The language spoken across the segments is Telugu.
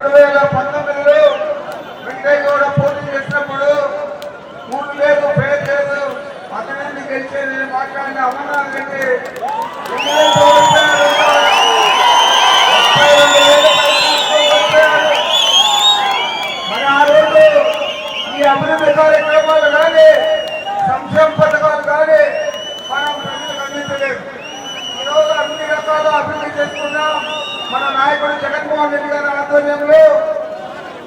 రెండు వేల పంతొమ్మిదిలో వెంకయ్య పోటీ చేసినప్పుడు మూడు లేదు పేరు లేదు. అతనిని గెలిచేది మాట్లాడిన అమర్నాథ్ రెడ్డి మరి ఆ రోజు ఈ అభివృద్ధి కార్యక్రమాలు కానీ సంక్షేమ పథకాలు కానీ మనం ప్రజలకు అందించలేదు. ఈరోజు అన్ని రకాల అభివృద్ధి చేసుకున్నాం. మన నాయకుడు జగన్మోహన్ రెడ్డి గారి ఆధ్వర్యంలో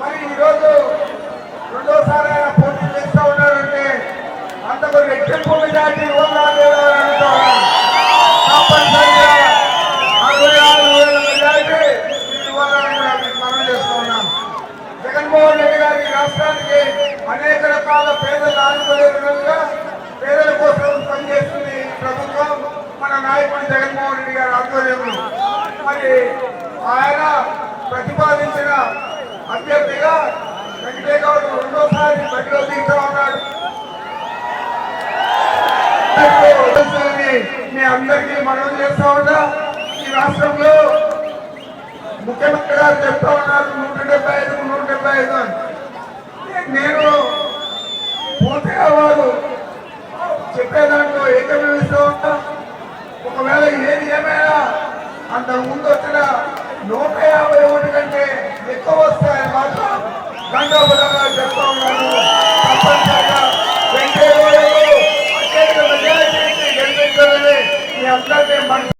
మరి ఈరోజు రెండోసారి ఆయన పోటీ చేస్తూ ఉన్నారంటే అంతకు రెట్టింపు మెజార్టీ ఇవ్వాలా లేదా అని తప్పనిసరిగా అరవై ఆరు వేల మెజార్టీ మనం చేస్తూ జగన్మోహన్ రెడ్డి గారి రాష్ట్రానికి అనేక రకాల నాయకుడు జగన్మోహన్ రెడ్డి గారి ఆధ్వర్యంలో మరి ఆయన ప్రతిపాదించిన అభ్యర్థిగా వెంకటయ్య గౌడ్ రెండోసారి బరిలో దిగుతా ఉన్నాడు మీ అందరికీ మనం చేస్తా ఉన్నా ఈ రాష్ట్రంలో ముఖ్యమంత్రి గారు చెప్తా ఉన్నారు నూట డెబ్బై ఐదు నూట డెబ్బై ఐదు అని. నేను పూర్తిగా వారు చెప్పేదాంట్లో ఏకీభవిస్తూ ఉంటా? ఒకవేళ ఏది ఏమైనా అంతకు ముందు వచ్చిన నూట యాభై ఒకటి కంటే ఎక్కువ వస్తాయని మాత్రం గంటోపదంగా చెప్తా ఉన్నాను.